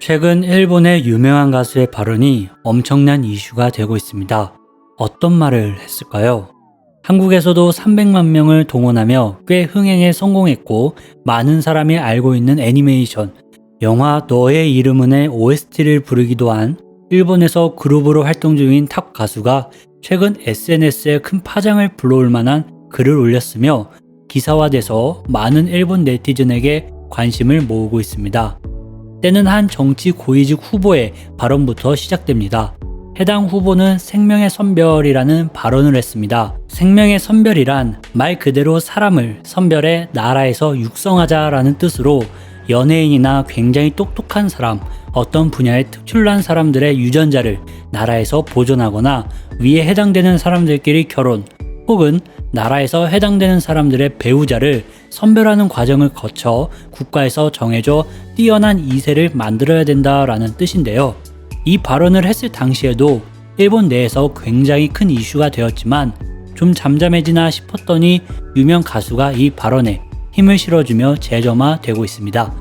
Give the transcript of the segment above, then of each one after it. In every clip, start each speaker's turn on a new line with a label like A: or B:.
A: 최근 일본의 유명한 가수의 발언이 엄청난 이슈가 되고 있습니다. 어떤 말을 했을까요? 한국에서도 300만 명을 동원하며 꽤 흥행에 성공했고 많은 사람이 알고 있는 애니메이션 영화 너의 이름은의 OST를 부르기도 한 일본에서 그룹으로 활동 중인 탑 가수가 최근 SNS에 큰 파장을 불러올 만한 글을 올렸으며 기사화돼서 많은 일본 네티즌에게 관심을 모으고 있습니다. 때는 한 정치 고위직 후보의 발언부터 시작됩니다. 해당 후보는 생명의 선별이라는 발언을 했습니다. 생명의 선별이란 말 그대로 사람을 선별해 나라에서 육성하자라는 뜻으로 연예인이나 굉장히 똑똑한 사람, 어떤 분야에 특출난 사람들의 유전자를 나라에서 보존하거나 위에 해당되는 사람들끼리 결혼 혹은 나라에서 해당되는 사람들의 배우자를 선별하는 과정을 거쳐 국가에서 정해져 뛰어난 이세를 만들어야 된다라는 뜻인데요. 이 발언을 했을 당시에도 일본 내에서 굉장히 큰 이슈가 되었지만 좀 잠잠해지나 싶었더니 유명 가수가 이 발언에 힘을 실어주며 재점화되고 있습니다.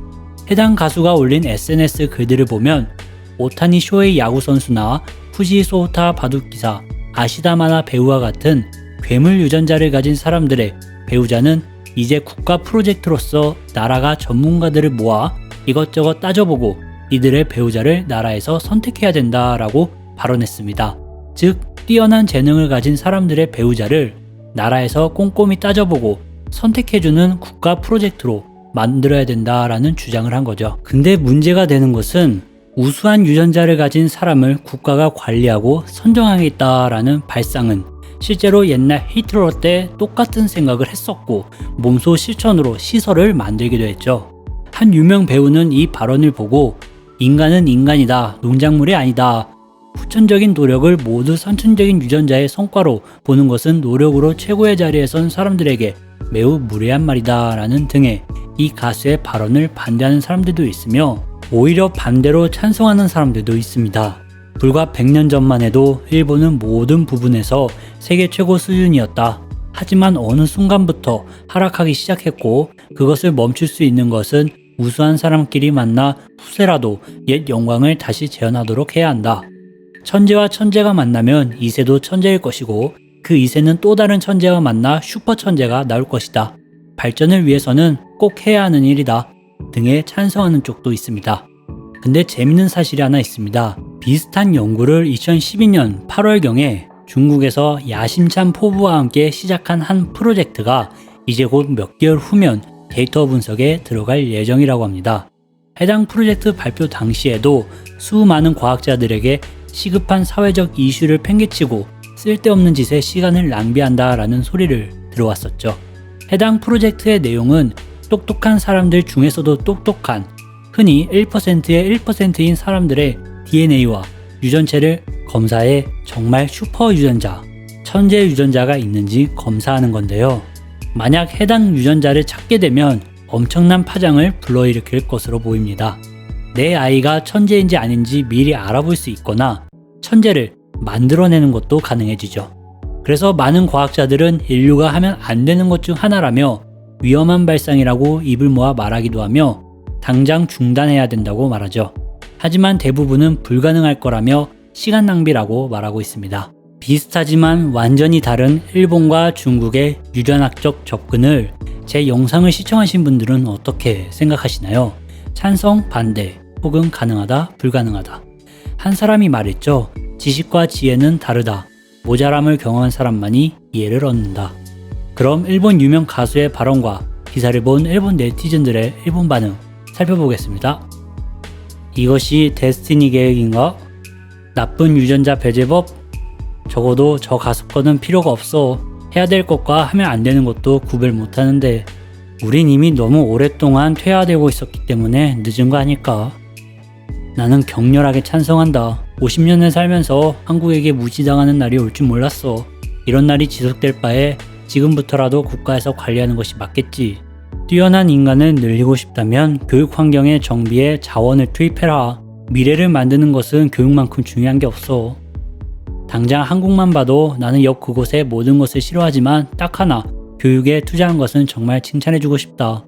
A: 해당 가수가 올린 SNS 글들을 보면 오타니 쇼의 야구 선수나 푸지 소타 바둑 기사, 아시다마나 배우와 같은 괴물 유전자를 가진 사람들의 배우자는 이제 국가 프로젝트로서 나라가 전문가들을 모아 이것저것 따져보고 이들의 배우자를 나라에서 선택해야 된다라고 발언했습니다. 즉, 뛰어난 재능을 가진 사람들의 배우자를 나라에서 꼼꼼히 따져보고 선택해주는 국가 프로젝트로 만들어야 된다라는 주장을 한 거죠. 근데 문제가 되는 것은 우수한 유전자를 가진 사람을 국가가 관리하고 선정하겠다라는 발상은 실제로 옛날 히틀러 때 똑같은 생각을 했었고 몸소 실천으로 시설을 만들기도 했죠. 한 유명 배우는 이 발언을 보고 인간은 인간이다, 농작물이 아니다. 후천적인 노력을 모두 선천적인 유전자의 성과로 보는 것은 노력으로 최고의 자리에 선 사람들에게 매우 무례한 말이다 라는 등의 이 가수의 발언을 반대하는 사람들도 있으며 오히려 반대로 찬성하는 사람들도 있습니다. 불과 100년 전만 해도 일본은 모든 부분에서 세계 최고 수준이었다. 하지만 어느 순간부터 하락하기 시작했고 그것을 멈출 수 있는 것은 우수한 사람끼리 만나 후세라도 옛 영광을 다시 재현하도록 해야 한다. 천재와 천재가 만나면 이세도 천재일 것이고 그 이세는 또 다른 천재와 만나 슈퍼 천재가 나올 것이다. 발전을 위해서는 꼭 해야 하는 일이다. 등에 찬성하는 쪽도 있습니다. 근데 재밌는 사실이 하나 있습니다. 비슷한 연구를 2012년 8월경에 중국에서 야심찬 포부와 함께 시작한 한 프로젝트가 이제 곧 몇 개월 후면 데이터 분석에 들어갈 예정이라고 합니다. 해당 프로젝트 발표 당시에도 수많은 과학자들에게 시급한 사회적 이슈를 팽개치고 쓸데없는 짓에 시간을 낭비한다 라는 소리를 들어왔었죠. 해당 프로젝트의 내용은 똑똑한 사람들 중에서도 똑똑한 흔히 1%의 1%인 사람들의 DNA와 유전체를 검사해 정말 슈퍼 유전자, 천재 유전자가 있는지 검사하는 건데요. 만약 해당 유전자를 찾게 되면 엄청난 파장을 불러일으킬 것으로 보입니다. 내 아이가 천재인지 아닌지 미리 알아볼 수 있거나 천재를 만들어내는 것도 가능해지죠. 그래서 많은 과학자들은 인류가 하면 안 되는 것 중 하나라며 위험한 발상이라고 입을 모아 말하기도 하며 당장 중단해야 된다고 말하죠. 하지만 대부분은 불가능할 거라며 시간 낭비라고 말하고 있습니다. 비슷하지만 완전히 다른 일본과 중국의 유전학적 접근을 제 영상을 시청하신 분들은 어떻게 생각하시나요? 찬성, 반대, 혹은 가능하다, 불가능하다. 한 사람이 말했죠. 지식과 지혜는 다르다. 모자람을 경험한 사람만이 이해를 얻는다. 그럼 일본 유명 가수의 발언과 기사를 본 일본 네티즌들의 일본 반응 살펴보겠습니다. 이것이 데스티니 계획인가? 나쁜 유전자 배제법? 적어도 저 거는 필요가 없어. 해야 될 것과 하면 안 되는 것도 구별 못 하는데 우린 이미 너무 오랫동안 퇴화되고 있었기 때문에 늦은 거 아닐까? 나는 격렬하게 찬성한다. 50년을 살면서 한국에게 무시당하는 날이 올 줄 몰랐어. 이런 날이 지속될 바에 지금부터라도 국가에서 관리하는 것이 맞겠지. 뛰어난 인간을 늘리고 싶다면 교육 환경의 정비에 자원을 투입해라. 미래를 만드는 것은 교육만큼 중요한 게 없어. 당장 한국만 봐도 나는 역 그곳의 모든 것을 싫어하지만 딱 하나 교육에 투자한 것은 정말 칭찬해주고 싶다.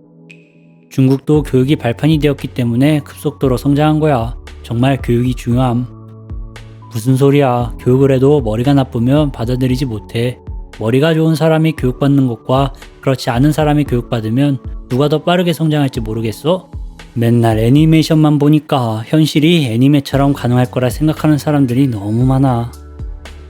A: 중국도 교육이 발판이 되었기 때문에 급속도로 성장한 거야. 정말 교육이 중요함. 무슨 소리야. 교육을 해도 머리가 나쁘면 받아들이지 못해. 머리가 좋은 사람이 교육받는 것과 그렇지 않은 사람이 교육받으면 누가 더 빠르게 성장할지 모르겠어? 맨날 애니메이션만 보니까 현실이 애니메처럼 가능할 거라 생각하는 사람들이 너무 많아.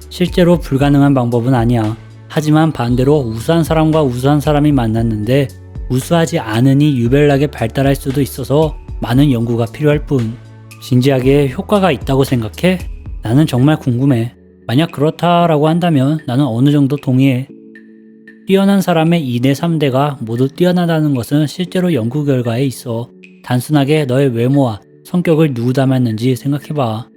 A: 실제로 불가능한 방법은 아니야. 하지만 반대로 우수한 사람과 우수한 사람이 만났는데 우수하지 않으니 유별나게 발달할 수도 있어서 많은 연구가 필요할 뿐. 진지하게 효과가 있다고 생각해? 나는 정말 궁금해. 만약 그렇다라고 한다면 나는 어느 정도 동의해. 뛰어난 사람의 2대 3대가 모두 뛰어나다는 것은 실제로 연구 결과에 있어. 단순하게 너의 외모와 성격을 누구 닮았는지 생각해봐.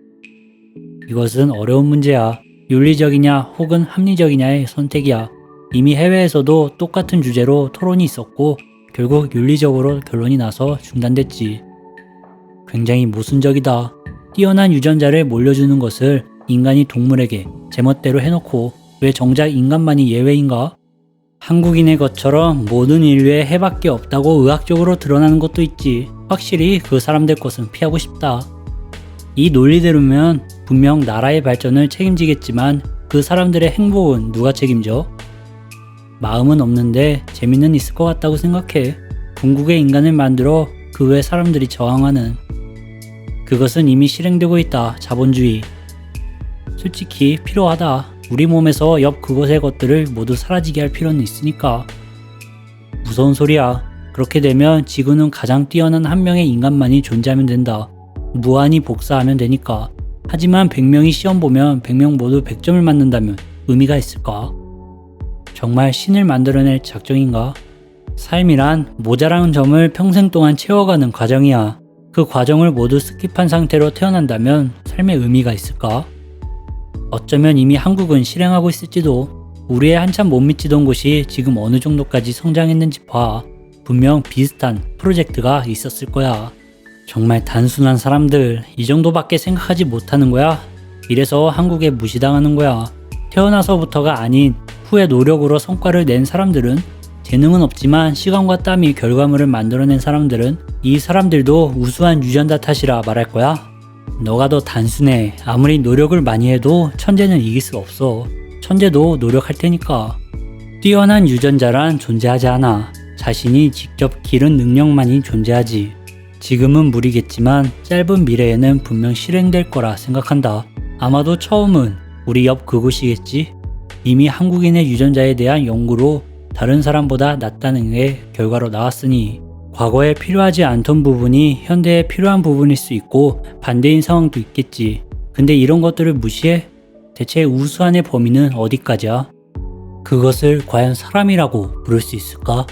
A: 이것은 어려운 문제야. 윤리적이냐 혹은 합리적이냐의 선택이야. 이미 해외에서도 똑같은 주제로 토론이 있었고 결국 윤리적으로 결론이 나서 중단됐지. 굉장히 모순적이다. 뛰어난 유전자를 물려주는 것을 인간이 동물에게 제멋대로 해놓고 왜 정작 인간만이 예외인가? 한국인의 것처럼 모든 인류에 해밖에 없다고 의학적으로 드러나는 것도 있지. 확실히 그 사람들 것은 피하고 싶다. 이 논리대로면 분명 나라의 발전을 책임지겠지만 그 사람들의 행복은 누가 책임져? 마음은 없는데 재미는 있을 것 같다고 생각해. 궁극의 인간을 만들어 그 외 사람들이 저항하는. 그것은 이미 실행되고 있다. 자본주의. 솔직히 필요하다. 우리 몸에서 옆 그곳의 것들을 모두 사라지게 할 필요는 있으니까. 무서운 소리야. 그렇게 되면 지구는 가장 뛰어난 한 명의 인간만이 존재하면 된다. 무한히 복사하면 되니까. 하지만 100명이 시험 보면 100명 모두 100점을 맞는다면 의미가 있을까? 정말 신을 만들어낼 작정인가? 삶이란 모자란 점을 평생 동안 채워가는 과정이야. 그 과정을 모두 스킵한 상태로 태어난다면 삶의 의미가 있을까? 어쩌면 이미 한국은 실행하고 있을지도 우리의 한참 못 미치던 곳이 지금 어느 정도까지 성장했는지 봐. 분명 비슷한 프로젝트가 있었을 거야. 정말 단순한 사람들 이 정도밖에 생각하지 못하는 거야. 이래서 한국에 무시당하는 거야. 태어나서부터가 아닌 후에 노력으로 성과를 낸 사람들은 재능은 없지만 시간과 땀이 결과물을 만들어낸 사람들은 이 사람들도 우수한 유전자 탓이라 말할 거야. 너가 더 단순해. 아무리 노력을 많이 해도 천재는 이길 수 없어. 천재도 노력할 테니까. 뛰어난 유전자란 존재하지 않아. 자신이 직접 기른 능력만이 존재하지. 지금은 무리겠지만 짧은 미래에는 분명 실행될 거라 생각한다. 아마도 처음은 우리 옆 그곳이겠지? 이미 한국인의 유전자에 대한 연구로 다른 사람보다 낫다는 게 결과로 나왔으니 과거에 필요하지 않던 부분이 현대에 필요한 부분일 수 있고 반대인 상황도 있겠지. 근데 이런 것들을 무시해? 대체 우수한의 범위는 어디까지야? 그것을 과연 사람이라고 부를 수 있을까?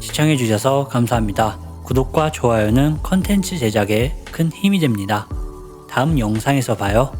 A: 시청해주셔서 감사합니다. 구독과 좋아요는 컨텐츠 제작에 큰 힘이 됩니다. 다음 영상에서 봐요.